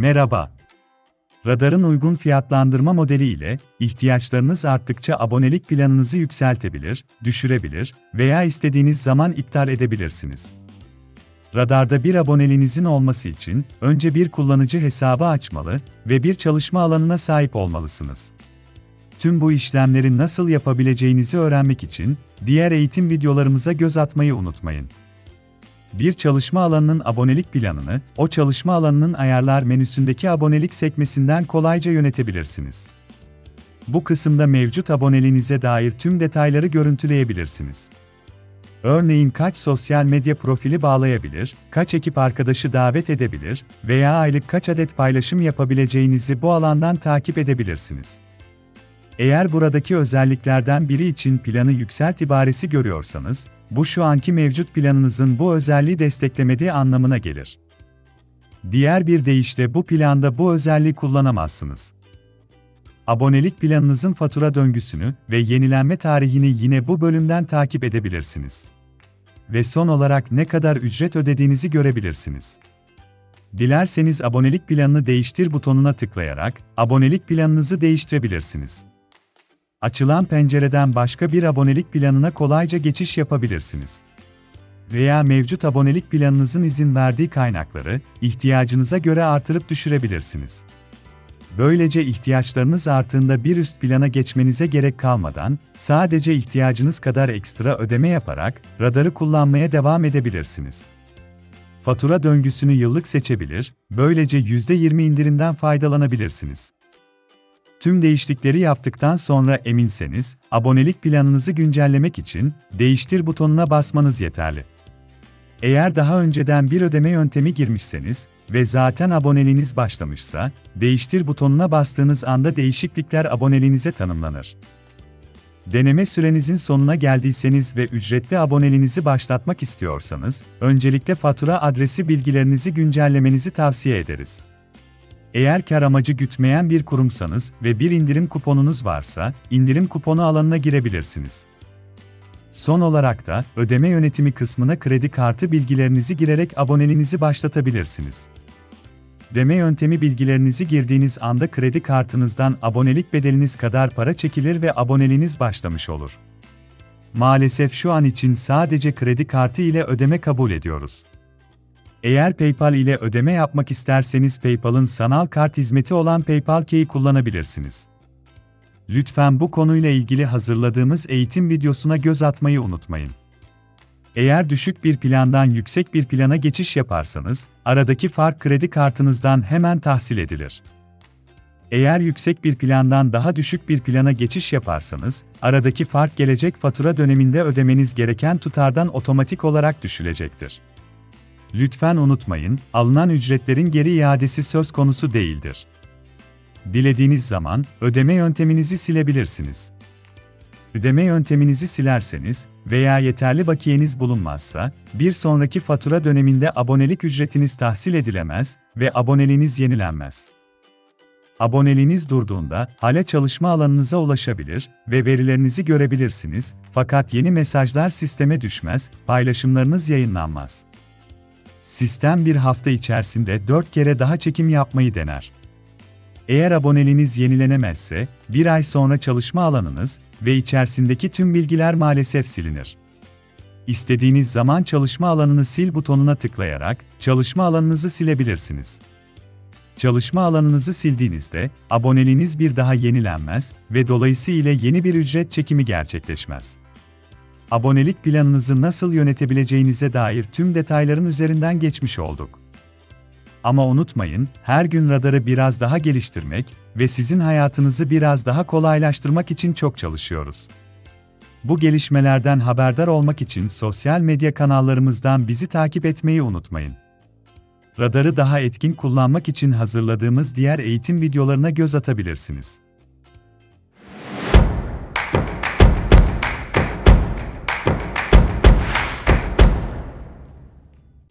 Merhaba. Radarın uygun fiyatlandırma modeli ile ihtiyaçlarınız arttıkça abonelik planınızı yükseltebilir, düşürebilir veya istediğiniz zaman iptal edebilirsiniz. Radarda bir aboneliğinizin olması için önce bir kullanıcı hesabı açmalı ve bir çalışma alanına sahip olmalısınız. Tüm bu işlemleri nasıl yapabileceğinizi öğrenmek için diğer eğitim videolarımıza göz atmayı unutmayın. Bir çalışma alanının abonelik planını, o çalışma alanının ayarlar menüsündeki abonelik sekmesinden kolayca yönetebilirsiniz. Bu kısımda mevcut aboneliğinize dair tüm detayları görüntüleyebilirsiniz. Örneğin kaç sosyal medya profili bağlayabilir, kaç ekip arkadaşı davet edebilir veya aylık kaç adet paylaşım yapabileceğinizi bu alandan takip edebilirsiniz. Eğer buradaki özelliklerden biri için planı yükselt ibaresi görüyorsanız, bu şu anki mevcut planınızın bu özelliği desteklemediği anlamına gelir. Diğer bir deyişle bu planda bu özelliği kullanamazsınız. Abonelik planınızın fatura döngüsünü ve yenilenme tarihini yine bu bölümden takip edebilirsiniz. Ve son olarak ne kadar ücret ödediğinizi görebilirsiniz. Dilerseniz abonelik planını değiştir butonuna tıklayarak abonelik planınızı değiştirebilirsiniz. Açılan pencereden başka bir abonelik planına kolayca geçiş yapabilirsiniz. Veya mevcut abonelik planınızın izin verdiği kaynakları ihtiyacınıza göre artırıp düşürebilirsiniz. Böylece ihtiyaçlarınız arttığında bir üst plana geçmenize gerek kalmadan, sadece ihtiyacınız kadar ekstra ödeme yaparak radarı kullanmaya devam edebilirsiniz. Fatura döngüsünü yıllık seçebilir, böylece %20 indirimden faydalanabilirsiniz. Tüm değişiklikleri yaptıktan sonra eminseniz, abonelik planınızı güncellemek için değiştir butonuna basmanız yeterli. Eğer daha önceden bir ödeme yöntemi girmişseniz ve zaten aboneliğiniz başlamışsa, değiştir butonuna bastığınız anda değişiklikler aboneliğinize tanımlanır. Deneme sürenizin sonuna geldiyseniz ve ücretli aboneliğinizi başlatmak istiyorsanız, öncelikle fatura adresi bilgilerinizi güncellemenizi tavsiye ederiz. Eğer kar amacı gütmeyen bir kurumsanız ve bir indirim kuponunuz varsa, indirim kuponu alanına girebilirsiniz. Son olarak da, ödeme yönetimi kısmına kredi kartı bilgilerinizi girerek aboneliğinizi başlatabilirsiniz. Ödeme yöntemi bilgilerinizi girdiğiniz anda kredi kartınızdan abonelik bedeliniz kadar para çekilir ve aboneliğiniz başlamış olur. Maalesef şu an için sadece kredi kartı ile ödeme kabul ediyoruz. Eğer PayPal ile ödeme yapmak isterseniz PayPal'ın sanal kart hizmeti olan PayPal Key'i kullanabilirsiniz. Lütfen bu konuyla ilgili hazırladığımız eğitim videosuna göz atmayı unutmayın. Eğer düşük bir plandan yüksek bir plana geçiş yaparsanız, aradaki fark kredi kartınızdan hemen tahsil edilir. Eğer yüksek bir plandan daha düşük bir plana geçiş yaparsanız, aradaki fark gelecek fatura döneminde ödemeniz gereken tutardan otomatik olarak düşülecektir. Lütfen unutmayın, alınan ücretlerin geri iadesi söz konusu değildir. Dilediğiniz zaman ödeme yönteminizi silebilirsiniz. Ödeme yönteminizi silerseniz veya yeterli bakiyeniz bulunmazsa, bir sonraki fatura döneminde abonelik ücretiniz tahsil edilemez ve aboneliğiniz yenilenmez. Aboneliğiniz durduğunda hala çalışma alanınıza ulaşabilir ve verilerinizi görebilirsiniz fakat yeni mesajlar sisteme düşmez, paylaşımlarınız yayınlanmaz. Sistem bir hafta içerisinde 4 kere daha çekim yapmayı dener. Eğer aboneliğiniz yenilenemezse, bir ay sonra çalışma alanınız ve içerisindeki tüm bilgiler maalesef silinir. İstediğiniz zaman çalışma alanını sil butonuna tıklayarak çalışma alanınızı silebilirsiniz. Çalışma alanınızı sildiğinizde aboneliğiniz bir daha yenilenmez ve dolayısıyla yeni bir ücret çekimi gerçekleşmez. Abonelik planınızı nasıl yönetebileceğinize dair tüm detayların üzerinden geçmiş olduk. Ama unutmayın, her gün radarı biraz daha geliştirmek ve sizin hayatınızı biraz daha kolaylaştırmak için çok çalışıyoruz. Bu gelişmelerden haberdar olmak için sosyal medya kanallarımızdan bizi takip etmeyi unutmayın. Radarı daha etkin kullanmak için hazırladığımız diğer eğitim videolarına göz atabilirsiniz.